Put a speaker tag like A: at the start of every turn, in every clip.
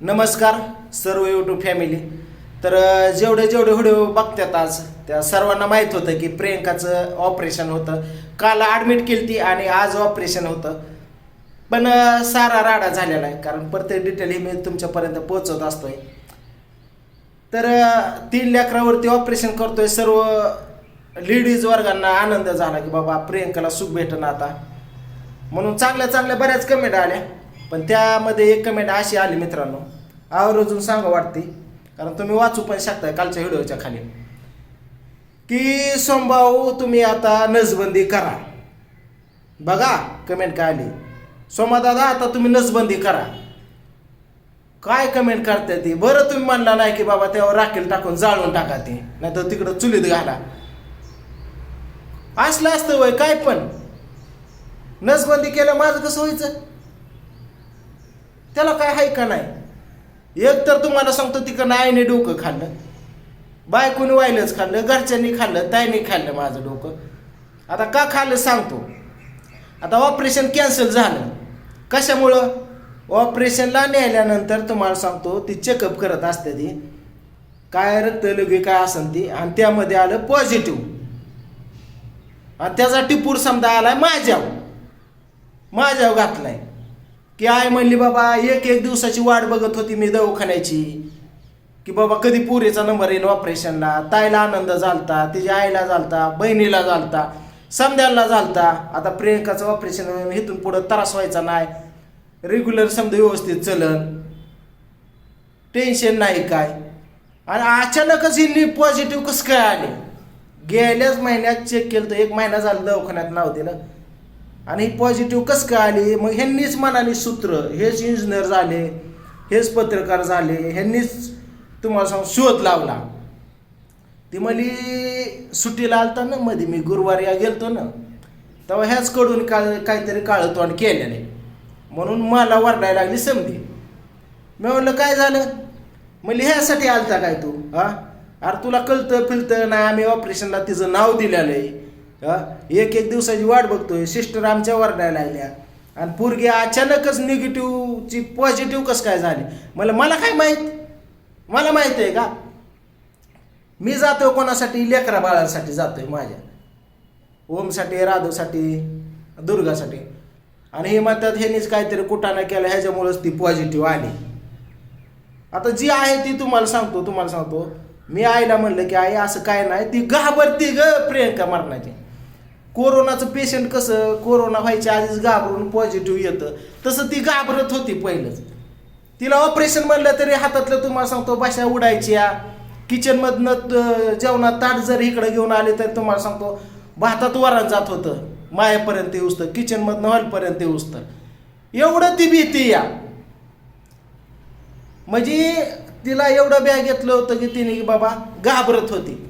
A: नमस्कार सर्व YouTube family तर जेवढे जेवढे व्हिडिओ बघतात आज त्या सर्वांना माहीत होतं की प्रियंकाचं ऑपरेशन होतं. काल ॲडमिट केली ती आणि आज ऑपरेशन होतं. पण सारा राडा झालेला आहे कारण प्रत्येक डिटेल ही मी तुमच्यापर्यंत पोहोचवत असतोय. तर तीन लेकरावरती ऑपरेशन करतोय सर्व लेडीज वर्गांना आनंद झाला की बाबा प्रियंकाला सुख भेटणं आता. म्हणून चांगल्या चांगल्या बऱ्याच कमेंट आल्या. पण त्यामध्ये एक कमेंट अशी आली मित्रांनो. आवर्जून सांगा वाटते. कारण तुम्ही वाचू पण शकता कालच्या व्हिडिओच्या खाली. की सोमभाऊ तुम्ही आता नसबंदी करा. बघा कमेंट काय आली. सोमा दादा आता तुम्ही नसबंदी करा. काय कमेंट करते ती? बरं तुम्ही म्हणला नाही की बाबा त्यावर राखेल टाकून जाळून टाका ते. नाही तर तिकडं चुलीत घाला. असलं असतं वय काय पण. नसबंदी केलं माझं कसं व्हायचं? त्याला काय आहे का नाही? एक तर तुम्हाला सांगतो तिकडं आईने डोकं खाल्लं. बायकोनी वायलंच खाल्लं घरच्यांनी खाल्लं ताईने खाल्लं माझं डोकं. आता का खाल्लं सांगतो. आता ऑपरेशन कॅन्सल झालं. कशामुळं? ऑपरेशनला नेल्यानंतर तुम्हाला सांगतो ती चेकअप करत असते ती. काय रक्त लगे काय असन ती. आणि त्यामध्ये आलं पॉझिटिव्ह आणि त्याचा टिपूर समजा आलाय माझ्याव माझ्याव घातलाय. की आई म्हणली बाबा एक एक दिवसाची वाट बघत होती मी दवाखान्याची. की बाबा कधी पुरीचा नंबर येईल ऑपरेशनला ताईला आनंद झालता तिच्या आईला झालता बहिणीला झालता समध्याला झालता. आता प्रियंकाचं ऑपरेशन इथून पुढं त्रास व्हायचा नाही. रेग्युलर समजा व्यवस्थित चलन. टेन्शन नाही काय. आणि अचानकच ही पॉझिटिव्ह कसं काय आले? गेल्याच महिन्यात चेक केलं तर एक महिना झाला दवाखान्यात नाव दिलं. आणि पॉझिटिव्ह कसं काय आली? मग ह्यांनीच मनाने सूत्र हेच इंजिनियर झाले हेच पत्रकार झाले ह्यांनीच तुम्हाला सांग शोध लावला. ती म्हणली सुट्टीला आलता ना मध्ये मी गुरुवारी गेलतो ना तेव्हा ह्याच कडून का काहीतरी काळं तोंड नाही म्हणून मला वरडायला लागली समधी. मी म्हणलं काय झालं? म्हणजे ह्यासाठी आलता काय तू हा? अरे तुला कळतं फिरतं नाही आम्ही ऑपरेशनला तिचं नाव दिलेलं आहे. एक एक दिवसाची वाट बघतोय. सिस्टर आमच्या वरडायला लागल्या. आणि पोरगी अचानकच निगेटिव्हची पॉझिटिव्ह कसं काय झाली? मला मला काय माहीत? मला माहीत आहे का? मी जातोय कोणासाठी? लेकरा बाळांसाठी जातोय माझ्या. ओमसाठी राधवसाठी दुर्गासाठी. आणि हे म्हणतात ह्यानीच काहीतरी कुटाणा केला ह्याच्यामुळेच ती पॉझिटिव्ह आली. आता जी आहे ती तुम्हाला सांगतो तुम्हाला सांगतो. मी आईला म्हणलं की आई असं काय नाही. ती घाबरती ग प्रियंका मरणाची. कोरोनाचं पेशंट कसं कोरोना व्हायच्या आधीच घाबरून पॉझिटिव्ह येतं. तसं ती घाबरत होती पहिलंच. तिला ऑपरेशन म्हणलं तरी हातातलं तुम्हाला सांगतो भाषा उडायच्या. किचनमधनं जेवणात ताट जर इकडं घेऊन आले तर तुम्हाला सांगतो भातात वरण जात होतं. मायापर्यंत येऊसतं किचनमधनं हॉलपर्यंत येऊसतं एवढं ती भीती या. म्हणजे तिला एवढं बॅग घेतलं होतं की तिने की बाबा घाबरत होती.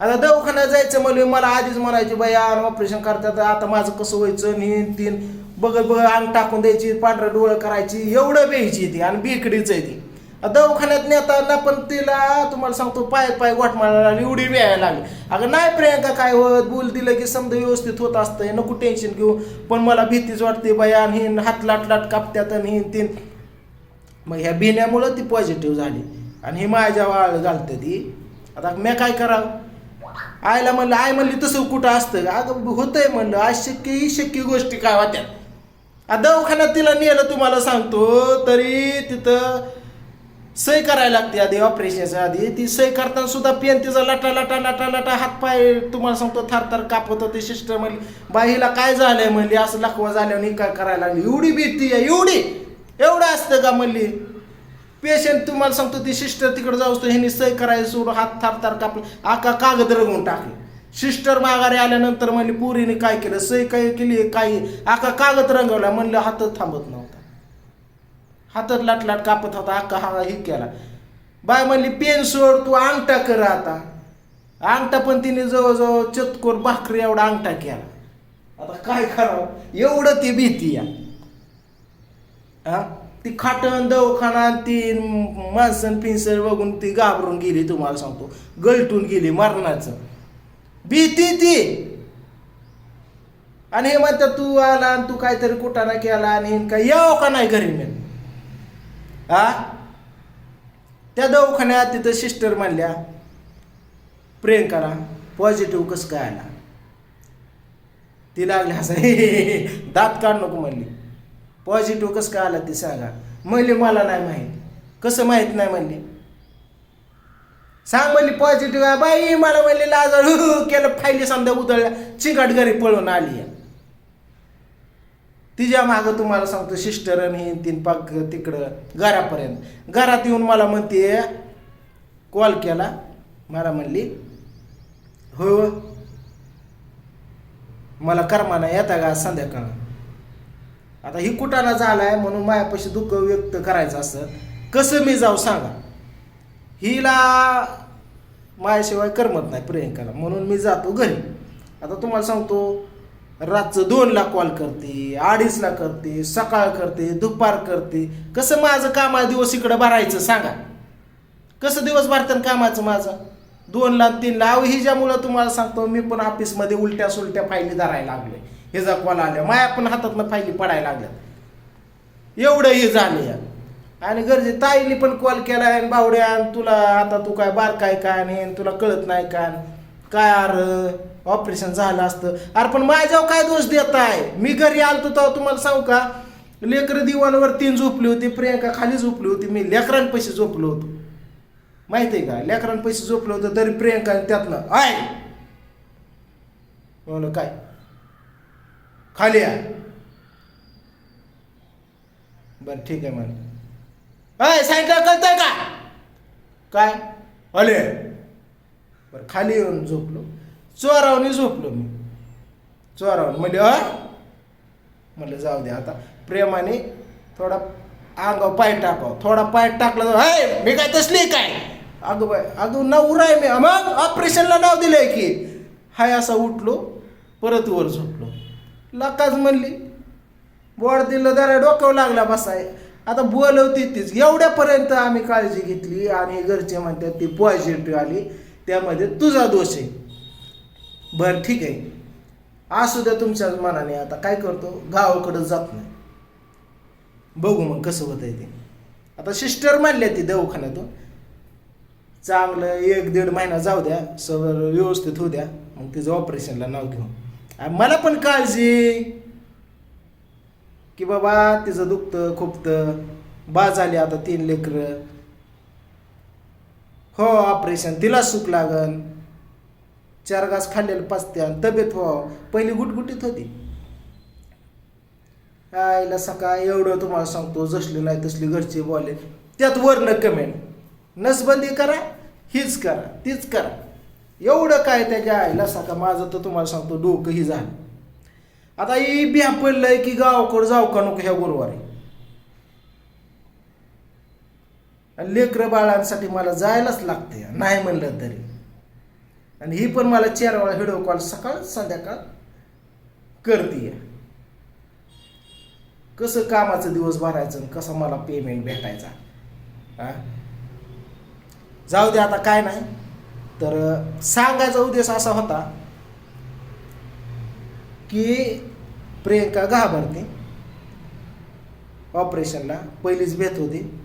A: आता दवाखान्यात जायचं म्हणलं मला आधीच म्हणायची बाई ऑपरेशन करतात आता माझं कसं व्हायचं? नीन तीन बघत बघ अंग टाकून द्यायची पांढरं डोळं करायची एवढं बेयची ती आणि बिकडीच आहे ती. दवाखान्यात नेताना पण तिला तुम्हाला सांगतो पाय पाय गोठ मारायला लागली एवढी व्यायला लागली. अगं नाही प्रियंका काय होत? बोल दिलं की समजा व्यवस्थित होत असतंय नको टेन्शन घेऊ. पण मला भीतीच वाटते बाई आणि हिन हात लाट लाट कापत्यात आणि हिन तीन. मग ह्या भिण्यामुळं ती पॉझिटिव्ह झाली. आणि ही माझ्या वाळ घालते ती. आता मी काय करावं? आईला म्हणलं आई म्हणली तसं कुठं असतं? अगं होतंय म्हणलं अशक्य ही शक्य गोष्टी काय होत्या? आ, दवाखान्यात तिला नेलं तुम्हाला सांगतो तरी तिथं सही करायला लागते आधी ऑपरेशनच्या आधी. ती सही करताना सुद्धा पेन तिचा लटा लटा लटा लटा हातपाय तुम्हाला सांगतो थार थार कापत होते सिस्टर म्हणली. बाईला काय झालंय? म्हणली असं लखवा झाल्यावर काय करायला लागली. एवढी भीती आहे एवढी एवढं असतं का? म्हणली. पेशंट तुम्हाला सांगतो ती सिस्टर तिकडे जाऊस तर ह्यांनी सही करायचं सोडून हात थार थार कापले आका कागद रंगून टाकले. सिस्टर माघारी आल्यानंतर म्हणली पुरीने काय केलं? सही काय केली? काही आका कागद रंगवला म्हणलं हातच थांबत नव्हता. हातात लाट लाट कापत होता आका हा हे केला. बाय म्हणली पेन सोड तू अंगठा कर आता. अंगठा पण तिने जवळजवळ चतकोर भाकरी एवढा अंगठा केला. आता काय करावं? एवढं ती भीती या हा? ती खाटण दवाखाना ती माणसं पिंसर बघून ती घाबरून गेली तुम्हाला सांगतो. गलटून गेली मरणाचं. भीती ती. आणि हे म्हणतात तू आला आणि तू काहीतरी कुटाणा केला आणि काय यावं का नाही घरी मी? हा त्या दवाखान्यात तिथं सिस्टर म्हणल्या प्रियंकाला पॉझिटिव्ह कसं काय आला? ती लागली असं दात काढ नको म्हणली. पॉझिटिव्ह कसं का आला ते सांगा. म्हणले मला नाही माहीत. कसं माहीत नाही म्हणली? सांग म्हणली पॉझिटिव्ह आहे बाई. मला म्हणली लाजळ. केलं फायली समजा उतळल्या चिंगाट घरी पळून आली आहे. तिच्या मागं तुम्हाला सांगतो सिस्टर आणि हे तीन पाक तिकडं घरापर्यंत. घरात येऊन मला म्हणते कॉल केला. मला म्हणली हो मला कर्माना येता का आज संध्याकाळ आता ही कुटाणा झालाय म्हणून मायापाशी दुःख व्यक्त करायचं असं. कसं मी जाऊ सांगा. हिला माझ्याशिवाय करमत नाही प्रियंकाला. म्हणून मी जातो घरी. आता तुम्हाला सांगतो रातचं दोनला कॉल करते अडीचला करते सकाळ करते दुपार करते. कसं माझं कामा दिवस इकडं भरायचं सांगा. कसं दिवस भरतं कामाचं माझं? दोनला तीनला. अहो हिच्यामुळं तुम्हाला सांगतो मी पण ऑफिसमध्ये उलट्या सुलट्या फायली धरायला लागले हे कॉल आल्या माया पण हातातनं फायली पडायला लागल्यात एवढं हे झाले आणि गरजे ताईने पण कॉल केला आणि बावड्या आणि तुला आता तू काय बार काय काय आणि आणि तुला कळत नाही काय काय अर ऑपरेशन झालं असतं. अरे पण माझ्यावर काय दोष देत आहे मी घरी आलतो तेव्हा तुम्हाला सांगू का? लेकरं दिवाणवर तीन झोपली होती प्रियंका खाली झोपली होती मी लेकरांपाशी झोपलो होतो. माहिती आहे का? लेकरांपाशी झोपलो होतं तरी प्रियंका त्यातनं आय! म्हणलं काय? खाली आहे बरं ठीक आहे मला अय सायंकाळ कळतंय का? काय? अले बरं खाली येऊन झोपलो. चोरावणी झोपलो मी. चोरावून. म्हणजे अ? म्हणलं जाऊ दे आता प्रेमाने थोडा अंगावर पाय टाकाव. थोडा पाय टाकला तर हाय मी काय तसली काय? अगं बाय अगं नवरा आहे मी. मग ऑपरेशनला नाव दिलंय की. हाय असा उठलो परत वर झोपलो. लकाच म्हणली बोर्ड दिलं जरा डोक्यावर लागला बसाय. आता बोलवती तीच. एवढ्यापर्यंत आम्ही काळजी घेतली आणि घरचे म्हणतात ती पॉझिटिव्ह आली. त्यामध्ये तुझा दोष आहे. बरं ठीक आहे. असू द्या तुमच्याच मनाने. आता काय करतो? गावाकडं जात नाही. बघू मग कसं होतंय ते. आता सिस्टर मानल्या ती दवाखान्यातून. चांगलं एक दीड महिना जाऊ द्या. सगळं व्यवस्थित होऊ द्या. मग तिचं ऑपरेशनला नाव घेऊ मला पण काळजी. की बाबा तिचं दुखतं खुपतं. बाज आली आता तीन लेकरं. हो ऑपरेशन तिला सुख लागन चार घास खाल्लेलं पाचत्या तब्येत हो. पहिली गुटगुटीत होती. आईला सकाळ एवढं तुम्हाला सांगतो जसली नाही तसली घरची बोले. त्यात वरनं कमेंट नसबंदी करा हीच करा तीच करा. एवढं काय त्याच्या आईला सका माझं तर तुम्हाला सांगतो डोकंही झालं. आता ही बिहा पडलंय की गावाकडं जाऊ का नको ह्या गुरुवारी. आणि लेकरं बाळांसाठी मला जायलाच लागते नाही म्हणलं तरी. आणि ही पण मला चार वेळा व्हिडिओ कॉल सकाळ संध्याकाळ करते कसं कामाचं दिवस भरायचं कसं मला पेमेंट भेटायचा? जाऊ दे आता काय नाही. तर सांगायचा उद्देश असा होता की प्रियंका घाबरते. ऑपरेशनला पहिलीच भेट होती.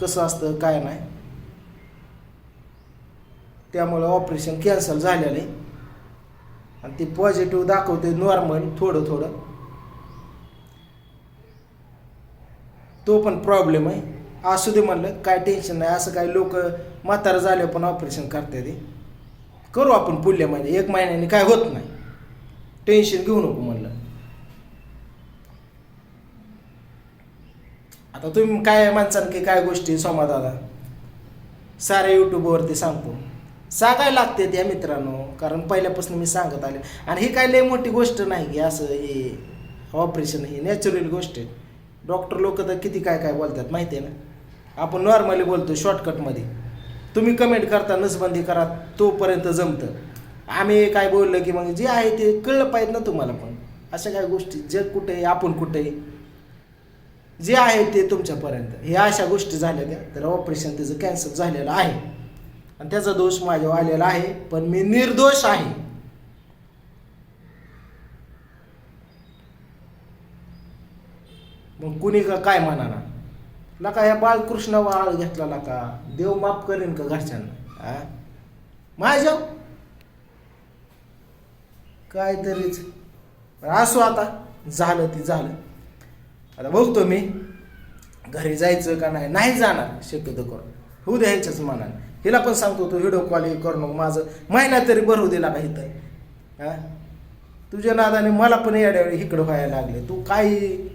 A: कसं असतं काय नाही. त्यामुळं ऑपरेशन कॅन्सल झालेलं आहे. आणि ते पॉझिटिव्ह दाखवते नॉर्मल थोडं थोडं. तो पण प्रॉब्लेम आहे. असू दे म्हणलं काय टेन्शन नाही असं काय लोक म्हातारं झाले पण ऑपरेशन करतात करू आपण पुढल्या महिन्यात एक महिन्याने काय होत नाही. टेन्शन घेऊ नको म्हणलं. आता तुम्ही काय माणसानं की काय गोष्टी सोमा दादा? साऱ्या यूट्यूबवरती सांगतो. सांगायला लागते त्या मित्रांनो कारण पहिल्यापासून मी सांगत आले. आणि ही काय लई मोठी गोष्ट नाही की असं हे ऑपरेशन ही नॅचरल गोष्ट आहे. डॉक्टर लोक तर किती काय काय बोलतात माहिती आहे ना? आपण नॉर्मली बोलतो शॉर्टकटमध्ये तुम्ही कमेंट करता नसबंदी करा तोपर्यंत जमतं. आम्ही काय बोललं की मग जे आहे ते कळलं पाहिजे ना तुम्हाला पण. अशा काय गोष्टी जग कुठे आहे आपण कुठे आहे जे आहे ते तुमच्यापर्यंत. हे अशा गोष्टी झाल्या त्या तर ऑपरेशन त्याचं कॅन्सल झालेलं आहे. आणि त्याचा दोष माझ्यावर आलेला आहे पण मी निर्दोष आहे. मग कुणी का काय म्हणाला? नका ह्या बाळकृष्णावा आळ घेतला नका. देव माफ करेन का घरच्यांना? हा माझ्या? काहीतरीच. असो आता. झालं ते झालं. आता बघतो मी. घरी जायचं का नाही? नाही जाणार. शक्यतो करून. होऊ दे ह्यांच्याच मनाने. हिला पण सांगतो तू व्हिडिओ कॉल हे करू नको. माझं महिना तरी भरू दिला का इथं. हा तुझ्या नादाने मला पण येड्यावेळी इकडं व्हायला लागले. तू काही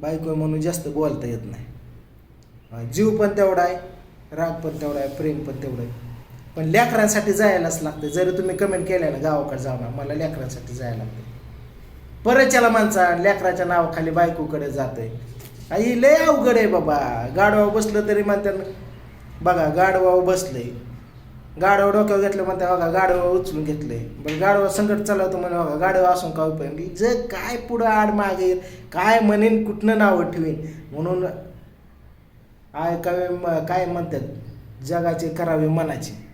A: बायको म्हणून जास्त बोलता येत नाही. जीव पण तेवढा आहे राग पण तेवढा आहे प्रेम पण तेवढं आहे. पण लेकरांसाठी जायलाच लागतं जरी तुम्ही कमेंट केल्या ना गावाकडे जाऊ ना मला लेकरांसाठी जायला लागतं परच्याला माणसा लेकराच्या नावाखाली बायकोकडे जातंय. आई लय अवघड आहे बाबा. गाडवा बसलं तरी म्हणतात बघा गाडवा बसलंय. गाडवा डोक्यावर घेतलं म्हणते बघा गाडवा उचलून घेतलंय बरं गाडवा संकट चालवतो म्हणे बघा गाडवा असून का उप्परी जर काय पुढं आड मागे काय म्हणेन कुठनं नावं ठेवीन? म्हणून ऐकावे म- काय म्हणतात? जगाचे करावे मनाचे.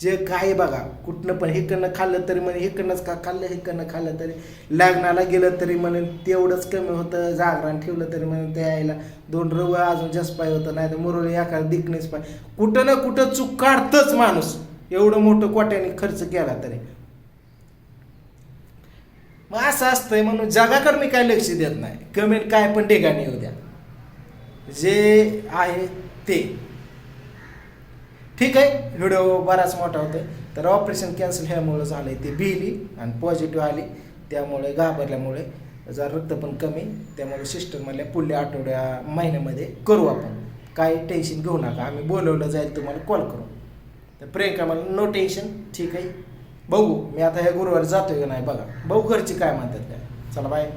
A: जे काय बघा कुठनं पण हिकडनं खाल्लं तरी म्हणे हिकडनंच का खाल्लं हिकडनं खाल्लं तरी लग्नाला गेलं तरी म्हणे तेवढंच कमी होतं जागरण ठेवलं तरी म्हणे ते यायला दोन रव अजून जास्त पाय होतं नाही तर मुरळी एखादं दिकणेच पाय. कुठं ना कुठं चूक काढतच माणूस एवढं मोठं कोट्याने खर्च केला तरी. मग असं असतंय म्हणून जगाकडे मी काय लक्ष देत नाही. कमेंट काय पण ठिकाणी येऊ द्या. जे आहे ते. ठीक आहे व्हिडिओ बराच मोठा होतो तर ऑपरेशन कॅन्सल ह्यामुळं झालं आहे ते बिली आणि पॉझिटिव्ह आली. त्यामुळे घाबरल्यामुळे जरा रक्त पण कमी. त्यामुळे सिस्टर म्हणल्या पुढल्या आठवड्या महिन्यामध्ये करू आपण. काही टेन्शन घेऊ नका. आम्ही बोलवलं जाईल तुम्हाला कॉल करू. तर प्रियंका मला नो टेन्शन ठीक आहे. बघू मी आता ह्या गुरुवारी जातोय का नाही बघा. बघू घरची काय म्हणतात काय चला बाय